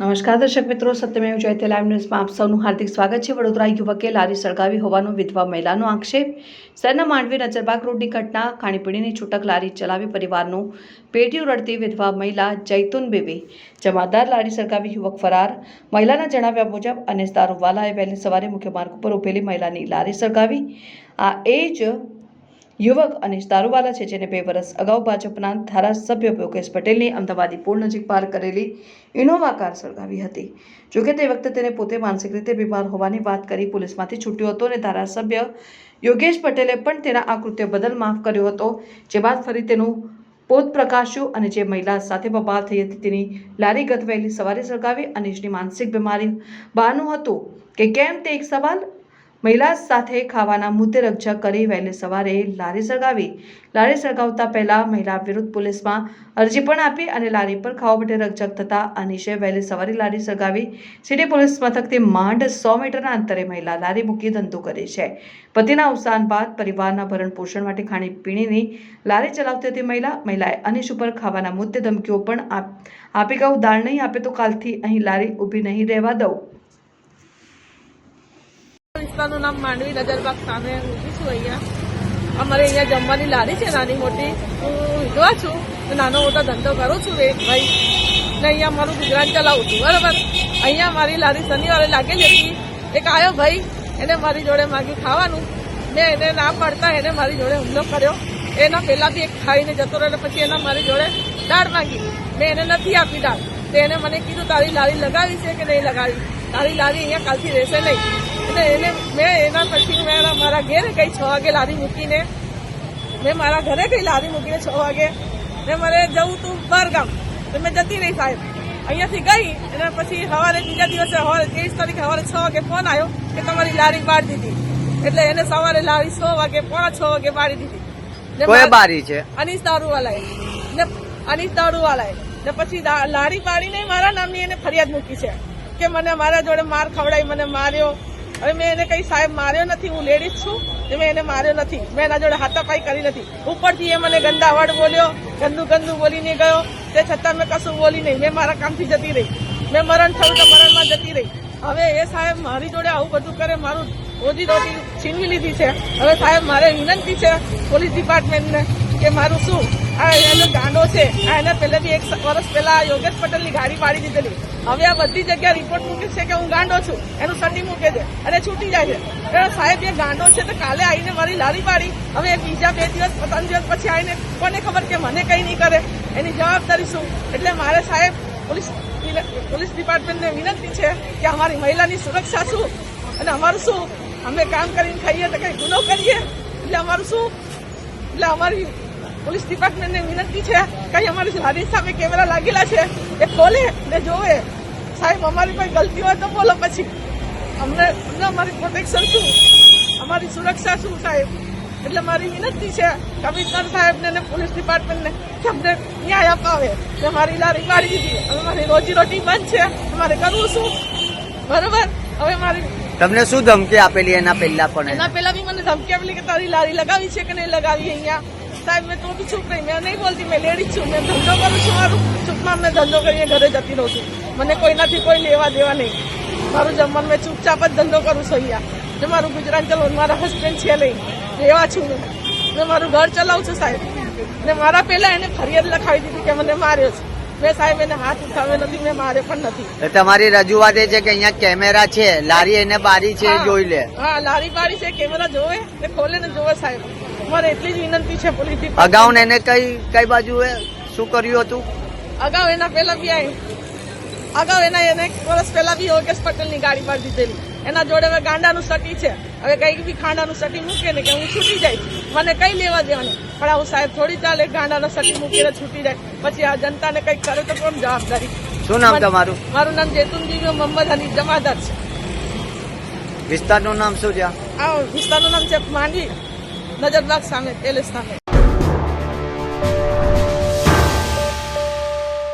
નમસ્કાર, દર્શક મિત્રો. સત્યમેવ જયતે લાઈવ ન્યૂઝમાં આપ સૌનું હાર્દિક સ્વાગત છે. વડોદરા યુવકે લારી સળગાવી હોવાનો વિધવા મહિલાનો આક્ષેપ. શહેરના માંડવી નજરબાગ રોડની ઘટના ખાણીપીણીની છૂટક લારી ચલાવી પરિવારનું પેટીયું રડતી વિધવા મહિલા જૈતુન બેબે. જમાદાર લારી સળગાવી યુવક ફરાર. મહિલાના જણાવ્યા મુજબ અને દારૂવાલાએ વહેલી સવારે મુખ્ય માર્ગ ઉપર ઉભેલી મહિલાની લારી સળગાવી. આ એ જ યુવક અનિશ દારૂવાલા છે, જેને બે વર્ષ અગાઉ ભાજપના ધારાસભ્ય યોગેશ પટેલની અમદાવાદી પુલ નજીક પાર કરેલી ઇનોવા કાર સળગાવી હતી. જોકે તે વખતે તેને પોતે માનસિક રીતે બીમાર હોવાની વાત કરી પોલીસમાંથી છૂટ્યો હતો અને ધારાસભ્ય યોગેશ પટેલે પણ તેના આ કૃત્ય બદલ માફ કર્યો હતો. જે બાદ ફરી તેનું પોત પ્રકાશ્યું અને જે મહિલા સાથે બબાલ થઈ હતી તેની લારી ગત વહેલી સવારે સળગાવી અનિશની માનસિક બીમારી બહાનું હતું. કે કેમ તે એક સવાલ? મહિલા સાથે ખાવાના મુદ્દે રકઝક કરી વહેલી સવારે લારી સળગાવી. લારી સળગાવતા પહેલા મહિલા વિરુદ્ધ પોલીસમાં અરજી પણ આપી અને લારી પર ખાવા માટે રકઝક થતા અનિશે વહેલી સવારે લારી સળગાવી. સિટી પોલીસ મથકથી માંડ સો મીટરના અંતરે મહિલા લારી મૂકી ધંધો કરે છે. પતિના અવસાન બાદ પરિવારના ભરણ પોષણ માટે ખાણીપીણીની લારી ચલાવતી હતી મહિલા. મહિલાએ અનિશ ઉપર ખાવાના મુદ્દે ધમકીઓ પણ આપ- કહું દાળ નહીં આપે તો કાલથી અહીં લારી ઊભી નહીં રહેવા દઉં. વિસ્તારનું નામ માંડવી નજરબાગ સામે ઊભી છું અહીંયા. અમારે અહીંયા જમવાની લારી છે, નાની મોટી. હું વિધવા છું નાનો મોટો ધંધો કરું છું એક ભાઈ. ને અહીંયા મારું ગુજરાન ચલાવું છું, બરાબર? અહીંયા મારી લારી શનિવારે લાગેલી હતી. એક આવ્યો ભાઈ, એને મારી જોડે માગ્યું ખાવાનું. મેં એને ના પાડતા એને મારી જોડે હુમલો કર્યો. એના પહેલા બી એક ખાઈને જતો રહ્યો પછી એના મારી જોડે દાળ માંગી. મેં એને નથી આપી દાળ. તો એને મને કીધું, તારી લારી લગાવી છે કે નહીં લગાવી? તારી લારી અહીંયા કાલથી રહેશે નહીં. એટલે એને મેં એના પછી મેં મારા ઘેરે ગઈ છ વાગે લારી મૂકીને મેં મારા ઘરે ગઈ લારી મૂકીને છ વાગે ને મારે જવું તું બહારગામ. તો મેં જતી રહી સાહેબ. અહીંયાથી ગઈ અને પછી સવારે બીજા દિવસે સવારે ત્રેવીસ તારીખે સવારે છ વાગે ફોન આવ્યો કે તમારી લારી પાડી દીધી. એટલે એને સવારે લારી છ વાગે પોણા છ વાગે પાડી દીધી. કોઈ બારી છે? અનિશ દારૂવાલાએ. ને અનીસ દારૂવાલાએ. ને પછી લારી પાડીને મારા નામની એને ફરિયાદ મૂકી છે કે મને મારા જોડે માર ખવડાવી મને માર્યો. હવે મેં એને કઈ સાહેબ, માર્યો નથી, હું લેડીઝ છું. મેં એને માર્યો નથી. મેં એના જોડે હાથાપાઈ કરી નથી. ઉપરથી એ મને ગંદા વર્ડ બોલ્યો, ગંદુ ગંદુ બોલીને ગયો. તે છતાં મેં કશું બોલી નહીં. મેં મારા કામથી જતી રહી. મેં મરણ થયું તો મરણમાં જતી રહી. હવે એ સાહેબ મારી જોડે આવું બધું કરે, મારું રોજી રોટી છીનવી લીધી છે. હવે સાહેબ મારે વિનંતી છે પોલીસ ડિપાર્ટમેન્ટને કે મારું શું આ એનો ગાંડો છે. આ એને પહેલે બી એક વર્ષ પહેલા યોગેશ પટેલની ગાડી પાડી દીધેલી. હવે આ બધી જગ્યાએ રિપોર્ટ મૂકે છે કે હું ગાંડો છું. એનું સટી મૂકે છે અને છૂટી જાય છે. એટલે સાહેબ, એ ગાંડો છે તો કાલે આવીને મારી લારી પાડી. હવે એક બીજા બે દિવસ ત્રણ દિવસ પછી આવીને કોને ખબર કે મને કંઈ નહીં કરે? એની જવાબદારી શું? એટલે મારે સાહેબ, પોલીસ પોલીસ ડિપાર્ટમેન્ટને વિનંતી છે કે અમારી મહિલાની સુરક્ષા શું? અને અમારું શું? અમે કામ કરીને ખાઈએ તો કંઈ ગુનો કરીએ? એટલે અમારું શું? એટલે અમારી પોલીસ ડિપાર્ટમેન્ટને વિનંતી છે કે અમારી લારી સામે કેમેરા લાગેલા છે એ ખોલે ને જોવે. સાહેબ અમારી કોઈ ગલતી હોય તો બોલો પછી. અમને અમને અમારી પ્રોટેક્શન શું? અમારી સુરક્ષા શું સાહેબ? એટલે મારી વિનંતી છે કમિશનર સાહેબને અને પોલીસ ડિપાર્ટમેન્ટને કે અમને ન્યાય અપાવે. કે મારી લારી મારી દીધી. હવે મારી રોજી રોટી બંધ છે. અમારે કરવું શું? બરોબર? હવે મારી તમને શું ધમકી આપેલી એના પહેલા પણ? એના પહેલા બી મને ધમકી આપેલી કે તારી લારી લગાવી છે કે નહીં લગાવી અહીંયા? સાહેબ મેં તો બી ચૂપ રહી મેં નહીં બોલતી મેં લેડી છું મેં ધંધો કરું છું મારું ચૂપમાં મેં ધંધો કરીને ઘરે જતી રહું છું. મને કોઈનાથી કોઈ લેવા દેવા નહીં. મારું જમવાનું મેં ચૂપચાપ જ ધંધો કરું છું અહીંયા. ને મારું ગુજરાત ચલાવું મારા હસબન્ડ છે નહીં. રહેવા છું મેં મેં મારું ઘર ચલાવું છું સાહેબ. ને મારા પહેલા એને ફરિયાદ લખાવી દીધી કે મને માર્યો છે. મેં સાહેબ એને હાથ ઉઠાવ્યો નથી મેં માર્યો પણ નથી. તમારી રજૂઆત એ છે કે અહીંયા કેમેરા છે લારી એને બારી છે જોઈ લે. હા લારી બારી છે કેમેરા જોવે ને ખોલે ને જોવે સાહેબ. મારે એટલી જ વિનંતી છે પોલીસ અગાઉ એને કઈ કઈ બાજુ શું કર્યું હતું? અગાઉ એના પહેલા બી આવી અગાઉ એના એને એક વર્ષ પહેલા બી યોગેશ પટેલની ગાડી પર દીધેલી. એના જોડે હવે ગાંડાનું સટી છે. હવે કઈ બી ખાંડાનું સટી મૂકે ને કે હું છૂટી જાય. મને કઈ લેવા દેવાનું. પણ આવું સાહેબ થોડી ચાલે ગાંડાનો સટી મૂકીને છૂટી જાય. પછી આ જનતાને કંઈક કરે તો કોણ જવાબદારી? શું નામ તમારું? મારું નામ જેતુનજી મોહમ્મદ હની જમાદાર છે. વિસ્તારનું નામ શું છે આ? વિસ્તારનું નામ છે માંડવી નજરબાગ સામે પેલેસ સામે